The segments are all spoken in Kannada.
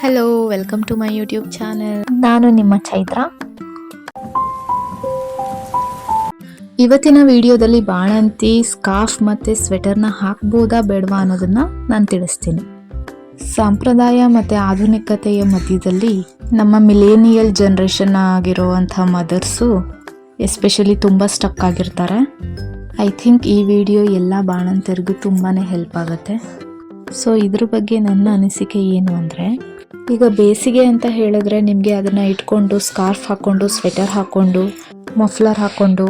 Hello welcome to my YouTube channel ನಾನು ನಿಮ್ಮ ಚೈತ್ರ. ಇವತ್ತಿನ ವಿಡಿಯೋದಲ್ಲಿ ಬಾಣಂತಿ ಸ್ಕಾರ್ಫ್ ಮತ್ತು ಸ್ವೆಟರ್ನ ಹಾಕ್ಬೋದಾ ಬೇಡವಾ ಅನ್ನೋದನ್ನ ನಾನು ತಿಳಿಸ್ತೀನಿ. ಸಂಪ್ರದಾಯ ಮತ್ತು ಆಧುನಿಕತೆಯ ಮಧ್ಯದಲ್ಲಿ ನಮ್ಮ ಮಿಲೇನಿಯಲ್ ಜನ್ರೇಷನ್ ಆಗಿರುವಂಥ ಮದರ್ಸು ಎಸ್ಪೆಷಲಿ ತುಂಬ ಸ್ಟಕ್ ಆಗಿರ್ತಾರೆ. ಐ ಥಿಂಕ್ ಈ ವಿಡಿಯೋ ಎಲ್ಲ ಬಾಣಂತರಿಗೂ ತುಂಬಾ ಹೆಲ್ಪ್ ಆಗುತ್ತೆ. ಸೊ ಇದ್ರ ಬಗ್ಗೆ ನನ್ನ ಅನಿಸಿಕೆ ಏನು ಅಂದರೆ ಈಗ ಬೇಸಿಗೆ ಅಂತ ಹೇಳಿದ್ರೆ ನಿಮಗೆ ಅದನ್ನ ಇಟ್ಕೊಂಡು ಸ್ಕಾರ್ಫ್ ಹಾಕೊಂಡು ಸ್ವೆಟರ್ ಹಾಕೊಂಡು ಮಫ್ಲರ್ ಹಾಕೊಂಡು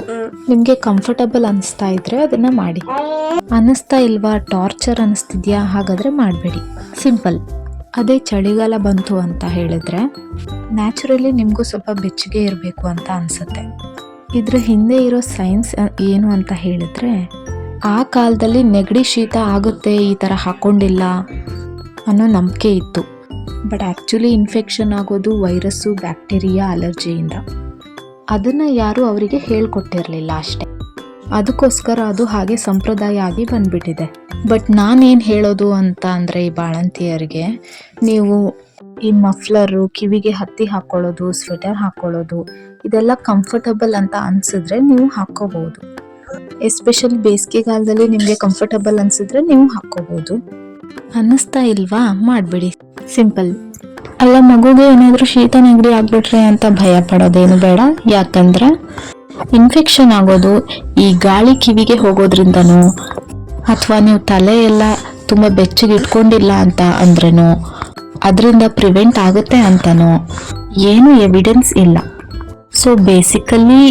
ನಿಮಗೆ ಕಂಫರ್ಟಬಲ್ ಅನಿಸ್ತಾ ಇದ್ರೆ ಅದನ್ನ ಮಾಡಿ. ಅನ್ನಿಸ್ತಾ ಇಲ್ವಾ ಟಾರ್ಚರ್ ಅನಿಸ್ತಿದ್ಯಾ ಹಾಗಾದ್ರೆ ಮಾಡಬೇಡಿ. ಸಿಂಪಲ್ ಅದೇ ಚಳಿಗಾಲ ಬಂತು ಅಂತ ಹೇಳಿದ್ರೆ ನ್ಯಾಚುರಲಿ ನಿಮಗೂ ಸ್ವಲ್ಪ ಬೆಚ್ಚಗೆ ಇರಬೇಕು ಅಂತ ಅನ್ಸುತ್ತೆ. ಇದ್ರ ಹಿಂದೆ ಇರೋ ಸೈನ್ಸ್ ಏನು ಅಂತ ಹೇಳಿದ್ರೆ ಆ ಕಾಲದಲ್ಲಿ ನೆಗಡಿ ಶೀತ ಆಗುತ್ತೆ, ಈ ಥರ ಹಾಕೊಂಡಿಲ್ಲ ಅನ್ನೋ ನಂಬಿಕೆ ಇತ್ತು. ಬಟ್ ಆ್ಯಕ್ಚುಲಿ ಇನ್ಫೆಕ್ಷನ್ ಆಗೋದು ವೈರಸ್ಸು, ಬ್ಯಾಕ್ಟೀರಿಯಾ ಅಲರ್ಜಿಯಿಂದ. ಅದನ್ನು ಯಾರೂ ಅವರಿಗೆ ಹೇಳ್ಕೊಟ್ಟಿರಲಿಲ್ಲ ಅಷ್ಟೇ. ಅದಕ್ಕೋಸ್ಕರ ಅದು ಹಾಗೆ ಸಂಪ್ರದಾಯ ಆಗಿ ಬಂದ್ಬಿಟ್ಟಿದೆ. ಬಟ್ ನಾನೇನು ಹೇಳೋದು ಅಂತ ಅಂದರೆ ಈ ಬಾಳಂತಿಯರಿಗೆ ನೀವು ಈ ಮಫ್ಲರು, ಕಿವಿಗೆ ಹತ್ತಿ ಹಾಕ್ಕೊಳ್ಳೋದು ಸ್ವೆಟರ್ ಹಾಕ್ಕೊಳ್ಳೋದು ಇದೆಲ್ಲ ಕಂಫರ್ಟಬಲ್ ಅಂತ ಅನ್ಸಿದ್ರೆ ನೀವು ಹಾಕ್ಕೋಬಹುದು. ಎಸ್ಪೆಷಲಿ ಬೇಸಿಗೆಗಾಲದಲ್ಲಿ ನಿಮಗೆ ಕಂಫರ್ಟಬಲ್ ಅನ್ಸಿದ್ರೆ ನೀವು ಹಾಕೋಬಹುದು ಅನ್ನಿಸ್ತಾ ಇಲ್ವಾ? ಮಾಡಬೇಡಿ. ಸಿಂಪಲ್ ಅಲ್ಲ, ಮಗುಗೆ ಏನಾದರೂ ಶೀತ ನೆಗಡಿ ಆಗ್ಬಿಟ್ರೆ ಅಂತ ಭಯ ಪಡೋದೇನು ಬೇಡ. ಯಾಕಂದ್ರೆ ಇನ್ಫೆಕ್ಷನ್ ಆಗೋದು ಈ ಗಾಳಿ ಕಿವಿಗೆ ಹೋಗೋದ್ರಿಂದನೋ, ಅಥವಾ ನೀವು ತಲೆ ಎಲ್ಲ ತುಂಬ ಬೆಚ್ಚಗೆ ಇಟ್ಕೊಂಡಿಲ್ಲ ಅಂತ ಅಂದ್ರೇನೋ, ಅದರಿಂದ ಪ್ರಿವೆಂಟ್ ಆಗುತ್ತೆ ಅಂತನೋ, ಏನು ಎವಿಡೆನ್ಸ್ ಇಲ್ಲ. ಸೊ ಬೇಸಿಕಲಿ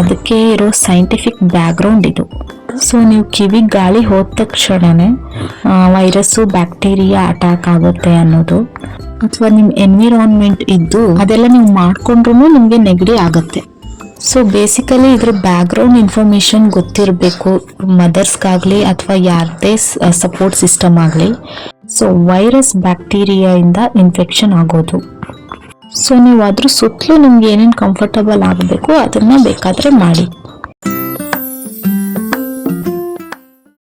ಅದಕ್ಕೆ ಇರೋ ಸೈಂಟಿಫಿಕ್ ಬ್ಯಾಕ್ಗ್ರೌಂಡ್ ಇದು. ಸೊ ನೀವು ಕಿವಿಗೆ ಗಾಳಿ ಹೋದ ತಕ್ಷಣನೇ ವೈರಸ್ಸು, ಬ್ಯಾಕ್ಟೀರಿಯಾ ಅಟ್ಯಾಕ್ ಆಗುತ್ತೆ ಅನ್ನೋದು. ಅಥವಾ ನಿಮ್ಮ ಎನ್ವಿರಾನ್ಮೆಂಟ್ ಇದ್ದು, ಅದೆಲ್ಲ ನೀವು ಮಾಡಿಕೊಂಡ್ರೂ ನಿಮಗೆ ನೆಗಡಿ ಆಗುತ್ತೆ. ಸೊ ಬೇಸಿಕಲಿ ಇದ್ರ ಬ್ಯಾಕ್ಗ್ರೌಂಡ್ ಇನ್ಫಾರ್ಮೇಷನ್ ಗೊತ್ತಿರಬೇಕು ಮದರ್ಸ್ಗಾಗಲಿ ಅಥವಾ ಯಾರದೇ ಸಪೋರ್ಟ್ ಸಿಸ್ಟಮ್ ಆಗಲಿ. ಸೊ ವೈರಸ್ ಬ್ಯಾಕ್ಟೀರಿಯಾಯಿಂದ ಇನ್ಫೆಕ್ಷನ್ ಆಗೋದು. ಸೊ ನೀವು ಅದ್ರ ಸುತ್ತಲೂ ನಿಮ್ಗೆ ಏನೇನು ಕಂಫರ್ಟಬಲ್ ಆಗಬೇಕು, ಅದನ್ನ ಬೇಕಾದರೆ ಮಾಡಿ.